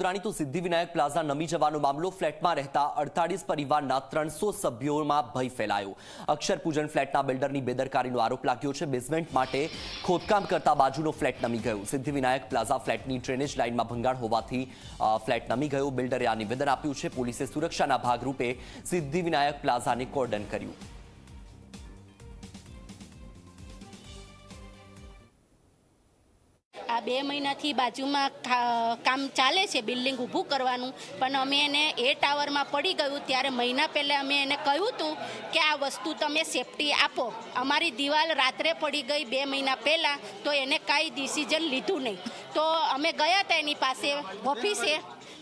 વડોદરાની તો સિદ્ધિવિનાયક પ્લાઝા નમી જવાનો મામલો ફ્લેટમાં રહેતા અડતાળીસ પરિવારના ત્રણસો સભ્યોમાં ભય ફેલાયો. અક્ષર ફ્લેટના બિલ્ડરની બેદરકારીનો આરોપ લાગ્યો છે. બેઝમેન્ટ માટે ખોદકામ કરતા બાજુનો ફ્લેટ નમી ગયો. સિદ્ધિવિનાયક પ્લાઝા ફ્લેટની ડ્રેનેજ લાઇનમાં ભંગાણ હોવાથી ફ્લેટ નમી ગયો. બિલ્ડરે આ નિવેદન આપ્યું છે. પોલીસે સુરક્ષાના ભાગરૂપે સિદ્ધિવિનાયક પ્લાઝાને કોર્ડન કર્યું. બે મહિનાથી બાજુમાં કામ ચાલે છે, બિલ્ડિંગ ઊભું કરવાનું. પણ અમે એને એ ટાવરમાં પડી ગયું ત્યારે મહિના પહેલાં અમે એને કહ્યું હતું કે આ વસ્તુ તમે સેફટી આપો. અમારી દિવાલ રાત્રે પડી ગઈ બે મહિના પહેલાં, તો એને કાંઈ ડિસિઝન લીધું નહીં. તો અમે ગયા હતા એની પાસે ઓફિસે.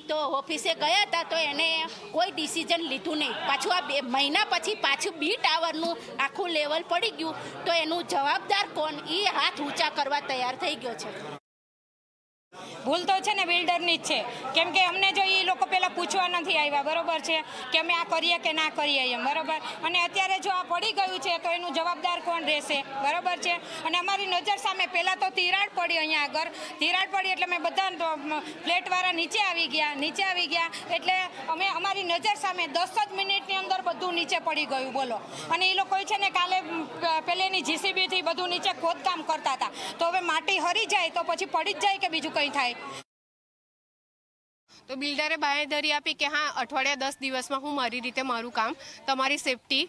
તો ઓફિસે ગયા હતા તો એને કોઈ ડિસિઝન લીધું નહીં. પાછું આ બે મહિના પછી પાછું બી ટાવરનું આખું લેવલ પડી ગયું. તો એનું જવાબદાર કોણ? એ હાથ ઊંચા કરવા તૈયાર થઈ ગયો છે. ભૂલ તો છે ને બિલ્ડરની જ છે. કેમ કે અમને જો એ લોકો પહેલાં પૂછવા નથી આવ્યા, બરોબર છે? કે અમે આ કરીએ કે ના કરીએ એમ, બરોબર? અને અત્યારે જો આ પડી ગયું છે, તો એનું જવાબદાર કોણ રહેશે? બરોબર છે? અને અમારી નજર સામે પહેલાં તો તિરાડ પડી અહીંયા આગળ. તિરાડ પડી એટલે મેં બધા ફ્લેટવાળા નીચે આવી ગયા, નીચે આવી ગયા. એટલે અમે, અમારી નજર સામે દસ જ મિનિટની અંદર બધું નીચે પડી ગયું, બોલો. અને એ લોકો છે ને કાલે પહેલેની જીસીબીથી બધું નીચે ખોદકામ કરતા હતા. તો હવે માટી હરી જાય, તો પછી પડી જ જાય કે બીજું કંઈ થાય. તો બિલ્ડરે બાંહેધરી આપી કે હા, અઠવાડિયા દસ દિવસમાં હું મારી રીતે મારું કામ, તમારી સેફટી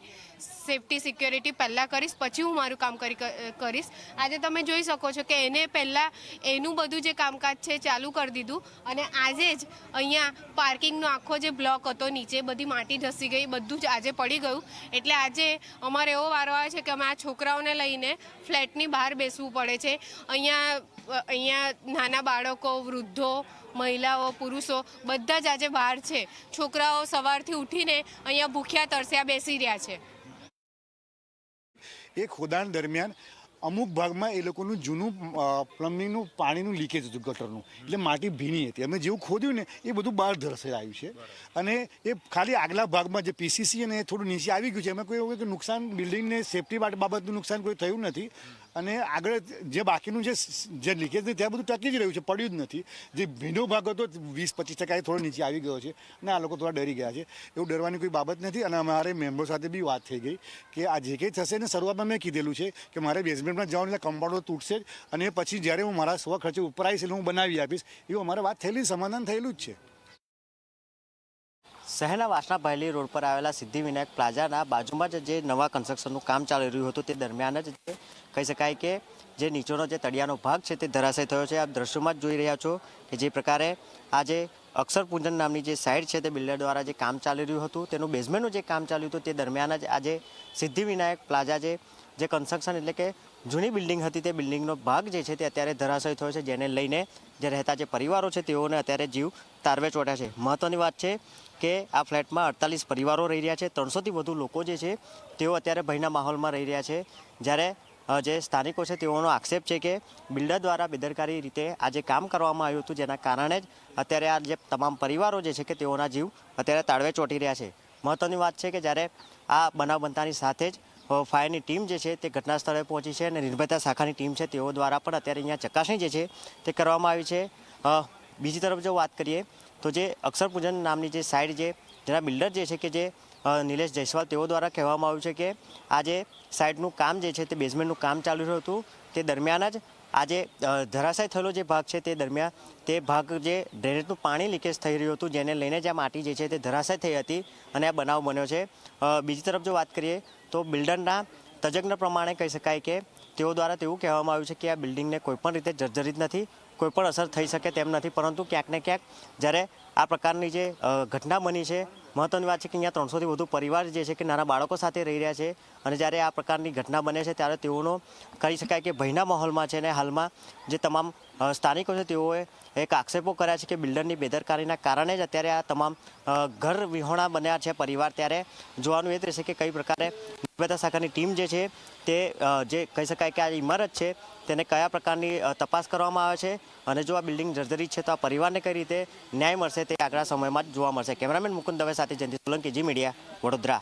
સેફટી, સિક્યોરિટી પહેલાં કરીશ, પછી હું મારું કામ કરી કરીશ. આજે તમે જોઈ શકો છો કે એને પહેલાં એનું બધું જે કામકાજ છે ચાલુ કરી દીધું અને આજે જ અહીંયા પાર્કિંગનો આખો જે બ્લોક હતો, નીચે બધી માટી ધસી ગઈ, બધું જ આજે પડી ગયું. એટલે આજે અમારે એવો વારો આવે છે કે અમે આ છોકરાઓને લઈને ફ્લેટની બહાર બેસવું પડે છે. અહીંયા અહીંયા નાના બાળકો, વૃદ્ધો, મહિલાઓ, પુરુષો બધા જ આજે બહાર છે. છોકરાઓ સવારથી ઉઠીને અહીંયા ભૂખ્યા, તરસ્યા બેસી રહ્યા છે. એ ખોદાણ દરમિયાન અમુક ભાગમાં એ લોકોનું જૂનું પ્લમ્બિંગનું પાણીનું લીકેજ હતું ગટરનું. એટલે માટી ભીની હતી. અમે જેવું ખોદ્યું ને, એ બધું બહાર ધરસે આવ્યું છે. અને એ ખાલી આગલા ભાગમાં જે પીસીસી અને થોડું નીચે આવી ગયું છે, એમાં કોઈ કે નુકસાન, બિલ્ડિંગને સેફટી બાબતનું નુકસાન કોઈ થયું નથી. અને આગળ જે બાકીનું જે જે લીકેજ નથી ત્યાં બધું ટકી જ રહ્યું છે, પડ્યું જ નથી. જે ભીનો ભાગ હતો વીસ પચીસ ટકા એ થોડો નીચે આવી ગયો છે અને આ લોકો થોડા ડરી ગયા છે. એવું ડરવાની કોઈ બાબત નથી અને અમારે મેમ્બર સાથે બી વાત થઈ ગઈ કે આ જે કંઈ થશે ને શરૂઆતમાં મેં કીધેલું છે કે મારે બેઝમેન્ટમાં જવાનું એટલે કમ્પાઉન્ડર તૂટશે અને પછી જ્યારે હું મારા સ્વ ખર્ચે ઉપર આવીશ એટલે હું બનાવી આપીશ. એવું અમારે વાત થયેલી, સમાધાન થયેલું જ છે. શહેરના વાસણા પહેલી રોડ પર આવેલા સિદ્ધિવિનાયક પ્લાઝાના બાજુમાં જ જે નવા કન્સ્ટ્રક્શનનું કામ ચાલી રહ્યું હતું તે દરમિયાન જ કહી શકાય કે જે નીચેનો જે તળિયાનો ભાગ છે તે ધરાશય થયો છે. આપ દ્રશ્યોમાં જ જોઈ રહ્યા છો કે જે પ્રકારે આ જે અક્ષર પૂજન નામની જે સાઇડ છે તે બિલ્ડર દ્વારા જે કામ ચાલી રહ્યું હતું, તેનું બેઝમેન્ટનું જે કામ ચાલ્યું હતું તે દરમિયાન જ આજે સિદ્ધિવિનાયક પ્લાઝા જે જે કન્સ્ટ્રક્શન એટલે કે જૂની બિલ્ડિંગ હતી તે બિલ્ડિંગનો ભાગ જે છે તે અત્યારે ધરાશય થયો છે, જેને લઈને જે રહેતા જે પરિવારો છે તેઓને અત્યારે જીવ તારવે ચોટ્યા છે. મહત્ત્વની વાત છે કે આ ફ્લેટમાં અડતાલીસ પરિવારો રહી રહ્યા છે, ત્રણસોથી વધુ લોકો જે છે તેઓ અત્યારે ભયના માહોલમાં રહી રહ્યા છે. જ્યારે જે સ્થાનિકો છે તેઓનો આક્ષેપ છે કે બિલ્ડર દ્વારા બેદરકારી રીતે આ જે કામ કરવામાં આવ્યું હતું જેના કારણે જ અત્યારે આ જે તમામ પરિવારો જે છે કે તેઓના જીવ અત્યારે તાળવે ચોંટી રહ્યા છે. મહત્વની વાત છે કે જ્યારે આ બનાવ બનતાની સાથે જ ફાયરની ટીમ જે છે તે ઘટના સ્થળે પહોંચી છે અને નિર્ભયતા શાખાની ટીમ છે તેઓ દ્વારા પણ અત્યારે અહીંયા ચકાસણી જે છે તે કરવામાં આવી છે. બીજી તરફ જો વાત કરીએ તો જે અક્ષર પૂજન નામની જે સાઇડ જે જેના બિલ્ડર જે છે કે જે નિલેશ જયસ્વાલ તેઓ દ્વારા કહેવામાં આવ્યું છે કે આ જે સાઇડનું કામ જે છે તે બેઝમેન્ટનું કામ ચાલુ રહ્યું હતું તે દરમિયાન જ આ જે ધરાશાય થયેલો જે ભાગ છે તે દરમિયાન તે ભાગ જે ડ્રેનેજનું પાણી લીકેજ થઈ રહ્યું હતું, જેને લઈને જે આ માટી જે છે તે ધરાશાય થઈ હતી અને આ બનાવ બન્યો છે. બીજી તરફ જો વાત કરીએ તો બિલ્ડરના તજજ્ઞ પ્રમાણે કહી શકાય કે તેઓ દ્વારા તેવું કહેવામાં આવ્યું છે કે આ બિલ્ડિંગને કોઈપણ રીતે જર્જરિત નથી, કોઈપણ અસર થઈ શકે તેમ નથી, પરંતુ ક્યાંક ને ક્યાંક જ્યારે આ પ્રકારની જે ઘટના બની છે મહત્વની વાત છે કે અહીંયા ત્રણસોથી વધુ પરિવાર જે છે કે નાના બાળકો સાથે રહી રહ્યા છે અને જ્યારે આ પ્રકારની ઘટના બને છે ત્યારે તેઓનો કહી શકાય કે ભયના માહોલમાં છે અને હાલમાં જે તમામ સ્થાનિકો છે તેઓએ એક આક્ષેપો કર્યા છે કે બિલ્ડરની બેદરકારીના કારણે જ અત્યારે આ તમામ ઘર વિહોણા બન્યા છે પરિવાર. ત્યારે જોવાનું એ જ રહેશે કે કઈ પ્રકારે નિર્ભયતા શાખાની ટીમ જે છે તે જે કહી શકાય કે આ ઇમારત છે તેને કયા પ્રકારની તપાસ કરવામાં આવે છે અને જો આ બિલ્ડિંગ જર્જરી છે તો આ પરિવારને કઈ રીતે ન્યાય મળશે તે આગળ સમયમાં જોવા મળશે. કેમેરામેન મુકુંદ દવે સાથે જયંતિ સોલંકી જી મીડિયા વડોદરા.